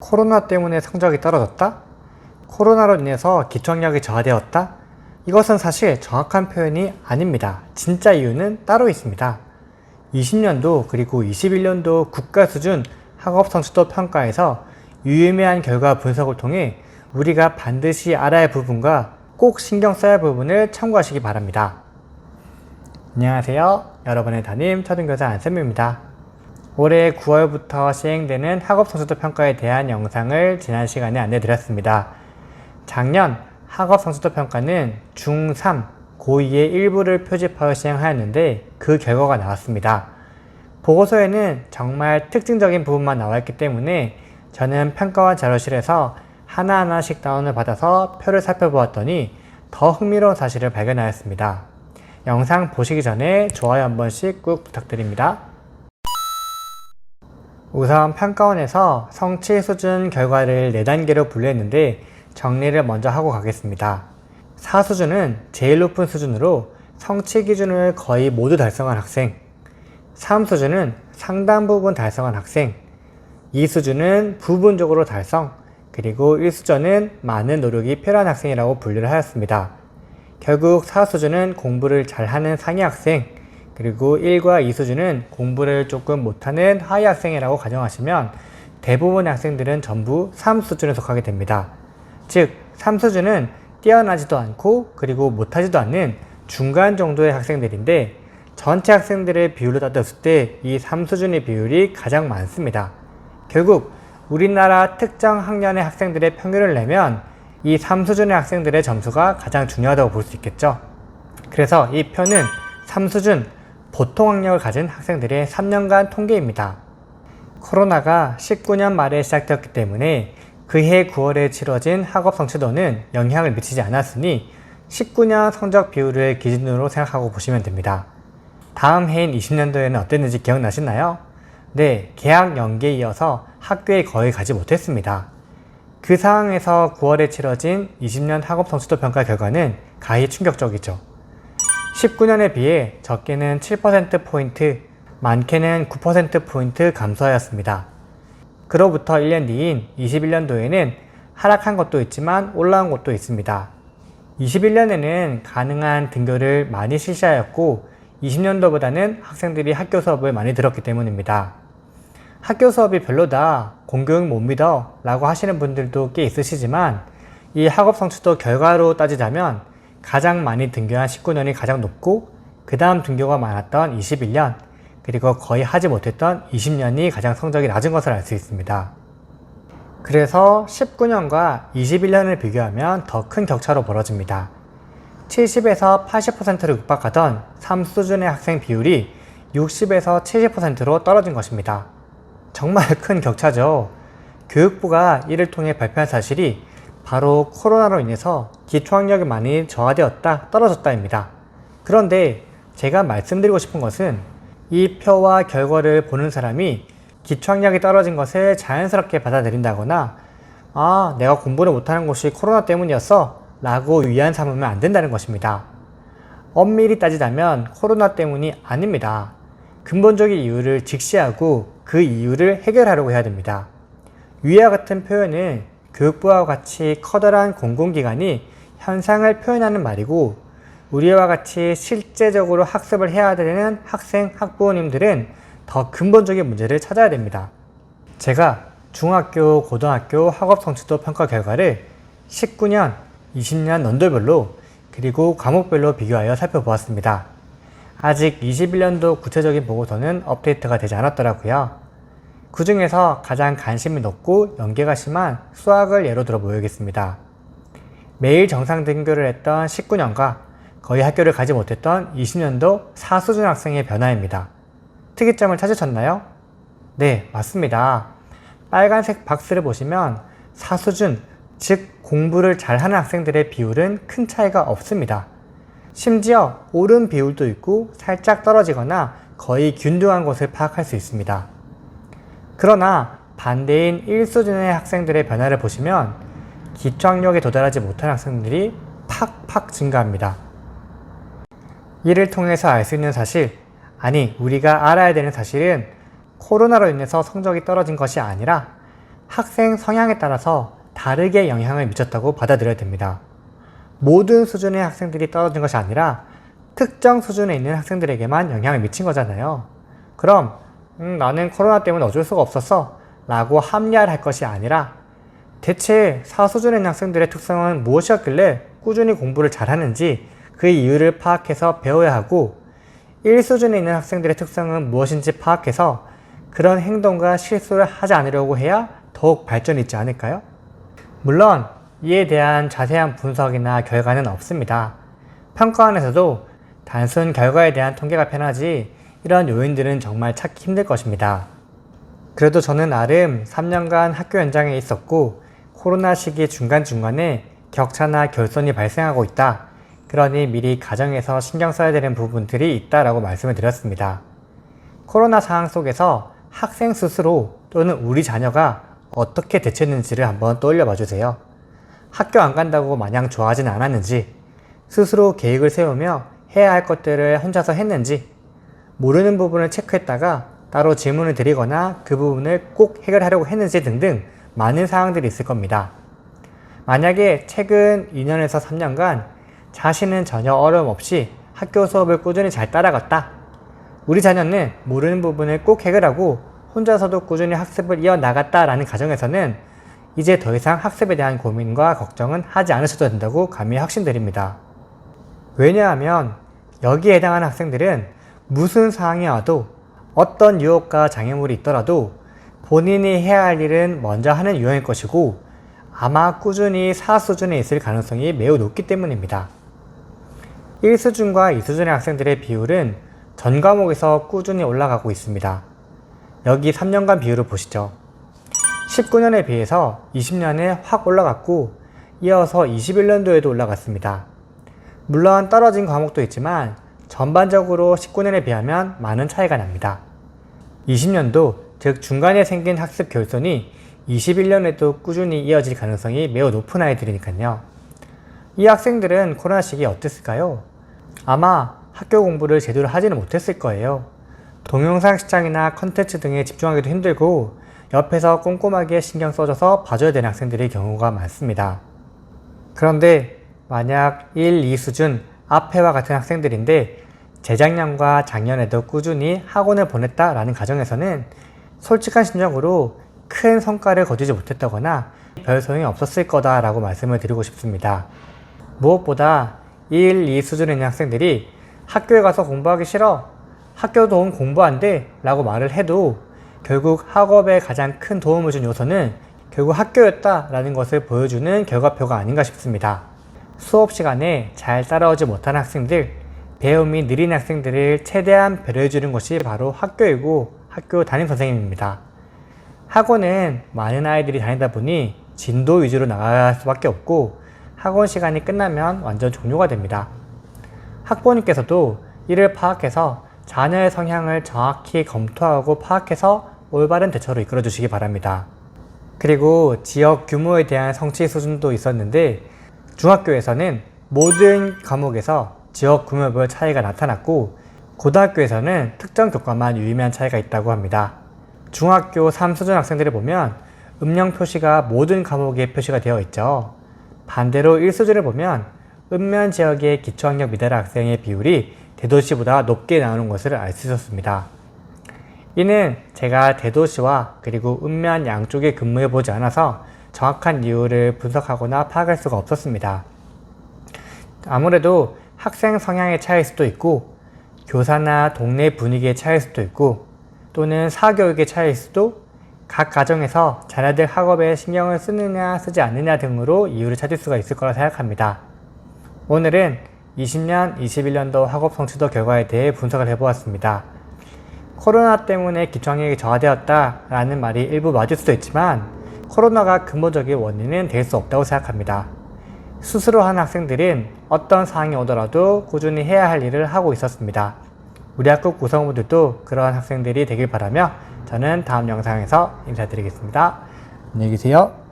코로나 때문에 성적이 떨어졌다? 코로나로 인해서 기초학력이 저하되었다? 이것은 사실 정확한 표현이 아닙니다. 진짜 이유는 따로 있습니다. 20년도 그리고 21년도 국가 수준 학업 성취도 평가에서 유의미한 결과 분석을 통해 우리가 반드시 알아야 할 부분과 꼭 신경 써야 할 부분을 참고하시기 바랍니다. 안녕하세요. 여러분의 담임 초등교사 안쌤입니다. 올해 9월부터 시행되는 학업 성취도 평가에 대한 영상을 지난 시간에 안내드렸습니다. 작년 학업 성취도 평가는 중3, 고2의 일부를 표집하여 시행하였는데 그 결과가 나왔습니다. 보고서에는 정말 특징적인 부분만 나와 있기 때문에 저는 평가원 자료실에서 하나하나씩 다운을 받아서 표를 살펴보았더니 더 흥미로운 사실을 발견하였습니다. 영상 보시기 전에 좋아요 한 번씩 꾹 부탁드립니다. 우선 평가원에서 성취 수준 결과를 4단계로 분류했는데 정리를 먼저 하고 가겠습니다. 4수준은 제일 높은 수준으로 성취 기준을 거의 모두 달성한 학생 3수준은 상당 부분 달성한 학생 2수준은 부분적으로 달성 그리고 1수준은 많은 노력이 필요한 학생이라고 분류를 하였습니다. 결국 4수준은 공부를 잘하는 상위 학생 그리고 1과 2수준은 공부를 조금 못하는 하위 학생이라고 가정하시면 대부분의 학생들은 전부 3수준에 속하게 됩니다. 즉 3수준은 뛰어나지도 않고 그리고 못하지도 않는 중간 정도의 학생들인데 전체 학생들의 비율로 따졌을 때 이 3수준의 비율이 가장 많습니다. 결국 우리나라 특정 학년의 학생들의 평균을 내면 이 3수준의 학생들의 점수가 가장 중요하다고 볼 수 있겠죠. 그래서 이 표는 3수준 보통 학력을 가진 학생들의 3년간 통계입니다. 코로나가 19년 말에 시작되었기 때문에 그해 9월에 치러진 학업 성취도는 영향을 미치지 않았으니 19년 성적 비율을 기준으로 생각하고 보시면 됩니다. 다음 해인 20년도에는 어땠는지 기억나시나요? 네, 개학 연기에 이어서 학교에 거의 가지 못했습니다. 그 상황에서 9월에 치러진 20년 학업 성취도 평가 결과는 가히 충격적이죠. 19년에 비해 적게는 7%포인트, 많게는 9%포인트 감소하였습니다. 그로부터 1년 뒤인 21년도에는 하락한 것도 있지만 올라온 것도 있습니다. 21년에는 가능한 등교를 많이 실시하였고 20년도보다는 학생들이 학교 수업을 많이 들었기 때문입니다. 학교 수업이 별로다, 공교육 못 믿어 라고 하시는 분들도 꽤 있으시지만 이 학업 성취도 결과로 따지자면 가장 많이 등교한 19년이 가장 높고 그 다음 등교가 많았던 21년 그리고 거의 하지 못했던 20년이 가장 성적이 낮은 것을 알 수 있습니다. 그래서 19년과 21년을 비교하면 더 큰 격차로 벌어집니다. 70에서 80%를 육박하던 3 수준의 학생 비율이 60에서 70%로 떨어진 것입니다. 정말 큰 격차죠. 교육부가 이를 통해 발표한 사실이 바로 코로나로 인해서 기초학력이 많이 저하되었다, 떨어졌다입니다. 그런데 제가 말씀드리고 싶은 것은 이 표와 결과를 보는 사람이 기초학력이 떨어진 것을 자연스럽게 받아들인다거나 아, 내가 공부를 못하는 것이 코로나 때문이었어 라고 위안 삼으면 안 된다는 것입니다. 엄밀히 따지자면 코로나 때문이 아닙니다. 근본적인 이유를 직시하고 그 이유를 해결하려고 해야 됩니다. 위와 같은 표현은 교육부와 같이 커다란 공공기관이 현상을 표현하는 말이고 우리와 같이 실제적으로 학습을 해야 되는 학생, 학부모님들은 더 근본적인 문제를 찾아야 됩니다. 제가 중학교, 고등학교 학업 성취도 평가 결과를 19년, 20년 연도별로 그리고 과목별로 비교하여 살펴보았습니다. 아직 21년도 구체적인 보고서는 업데이트가 되지 않았더라고요. 그 중에서 가장 관심이 높고 연계가 심한 수학을 예로 들어 보이겠습니다. 매일 정상 등교를 했던 19년과 거의 학교를 가지 못했던 20년도 사수준 학생의 변화입니다. 특이점을 찾으셨나요? 네, 맞습니다. 빨간색 박스를 보시면 사수준, 즉 공부를 잘하는 학생들의 비율은 큰 차이가 없습니다. 심지어 오른 비율도 있고 살짝 떨어지거나 거의 균등한 것을 파악할 수 있습니다. 그러나 반대인 1수준의 학생들의 변화를 보시면 기초학력에 도달하지 못한 학생들이 팍팍 증가합니다. 이를 통해서 알 수 있는 사실, 아니, 우리가 알아야 되는 사실은 코로나로 인해서 성적이 떨어진 것이 아니라 학생 성향에 따라서 다르게 영향을 미쳤다고 받아들여야 됩니다. 모든 수준의 학생들이 떨어진 것이 아니라 특정 수준에 있는 학생들에게만 영향을 미친 거잖아요. 그럼 음, 나는 코로나 때문에 어쩔 수가 없었어 라고 합리화를 할 것이 아니라 대체 사수준에 있는 학생들의 특성은 무엇이었길래 꾸준히 공부를 잘하는지 그 이유를 파악해서 배워야 하고 1수준에 있는 학생들의 특성은 무엇인지 파악해서 그런 행동과 실수를 하지 않으려고 해야 더욱 발전이 있지 않을까요? 물론 이에 대한 자세한 분석이나 결과는 없습니다. 평가원에서도 단순 결과에 대한 통계가 편하지 이런 요인들은 정말 찾기 힘들 것입니다. 그래도 저는 나름 3년간 학교 현장에 있었고 코로나 시기 중간중간에 격차나 결손이 발생하고 있다. 그러니 미리 가정에서 신경 써야 되는 부분들이 있다라고 말씀을 드렸습니다. 코로나 상황 속에서 학생 스스로 또는 우리 자녀가 어떻게 대처했는지를 한번 떠올려 봐 주세요. 학교 안 간다고 마냥 좋아하진 않았는지, 스스로 계획을 세우며 해야 할 것들을 혼자서 했는지, 모르는 부분을 체크했다가 따로 질문을 드리거나 그 부분을 꼭 해결하려고 했는지 등등 많은 사항들이 있을 겁니다. 만약에 최근 2년에서 3년간 자신은 전혀 어려움 없이 학교 수업을 꾸준히 잘 따라갔다. 우리 자녀는 모르는 부분을 꼭 해결하고 혼자서도 꾸준히 학습을 이어나갔다라는 가정에서는 이제 더 이상 학습에 대한 고민과 걱정은 하지 않으셔도 된다고 감히 확신드립니다. 왜냐하면 여기에 해당하는 학생들은 무슨 상황이 와도 어떤 유혹과 장애물이 있더라도 본인이 해야 할 일은 먼저 하는 유형일 것이고 아마 꾸준히 4수준에 있을 가능성이 매우 높기 때문입니다. 1수준과 2수준의 학생들의 비율은 전 과목에서 꾸준히 올라가고 있습니다. 여기 3년간 비율을 보시죠. 19년에 비해서 20년에 확 올라갔고 이어서 21년도에도 올라갔습니다. 물론 떨어진 과목도 있지만 전반적으로 19년에 비하면 많은 차이가 납니다. 20년도, 즉 중간에 생긴 학습 결손이 21년에도 꾸준히 이어질 가능성이 매우 높은 아이들이니까요. 이 학생들은 코로나 시기에 어땠을까요? 아마 학교 공부를 제대로 하지는 못했을 거예요. 동영상 시장이나 컨텐츠 등에 집중하기도 힘들고 옆에서 꼼꼼하게 신경 써줘서 봐줘야 되는 학생들의 경우가 많습니다. 그런데 만약 1, 2 수준 앞에와 같은 학생들인데 재작년과 작년에도 꾸준히 학원을 보냈다라는 가정에서는 솔직한 심정으로 큰 성과를 거두지 못했다거나 별 소용이 없었을 거다라고 말씀을 드리고 싶습니다. 무엇보다 1, 2 수준에 있는 학생들이 학교에 가서 공부하기 싫어. 학교 도움 공부 안 돼. 라고 말을 해도 결국 학업에 가장 큰 도움을 준 요소는 결국 학교였다라는 것을 보여주는 결과표가 아닌가 싶습니다. 수업 시간에 잘 따라오지 못한 학생들, 배움이 느린 학생들을 최대한 배려해주는 것이 바로 학교이고 학교 담임 선생님입니다. 학원은 많은 아이들이 다니다 보니 진도 위주로 나갈 수밖에 없고 학원 시간이 끝나면 완전 종료가 됩니다. 학부모님께서도 이를 파악해서 자녀의 성향을 정확히 검토하고 파악해서 올바른 대처로 이끌어 주시기 바랍니다. 그리고 지역 규모에 대한 성취 수준도 있었는데 중학교에서는 모든 과목에서 지역 규모별 차이가 나타났고 고등학교에서는 특정 교과만 유의미한 차이가 있다고 합니다. 중학교 3수준 학생들을 보면 음영 표시가 모든 과목에 표시가 되어 있죠. 반대로 1수준을 보면 읍면 지역의 기초학력 미달 학생의 비율이 대도시보다 높게 나오는 것을 알 수 있었습니다. 이는 제가 대도시와 그리고 읍면 양쪽에 근무해 보지 않아서 정확한 이유를 분석하거나 파악할 수가 없었습니다. 아무래도 학생 성향의 차이일 수도 있고 교사나 동네 분위기의 차이일 수도 있고 또는 사교육의 차이일 수도 각 가정에서 자녀들 학업에 신경을 쓰느냐 쓰지 않느냐 등으로 이유를 찾을 수가 있을 거라 생각합니다. 오늘은 20년, 21년도 학업 성취도 결과에 대해 분석을 해보았습니다. 코로나 때문에 기초학력이 저하되었다라는 말이 일부 맞을 수도 있지만 코로나가 근본적인 원인은 될 수 없다고 생각합니다. 스스로 한 학생들은 어떤 상황이 오더라도 꾸준히 해야 할 일을 하고 있었습니다. 우리 학교 구성원들도 그러한 학생들이 되길 바라며 저는 다음 영상에서 인사드리겠습니다. 안녕히 계세요.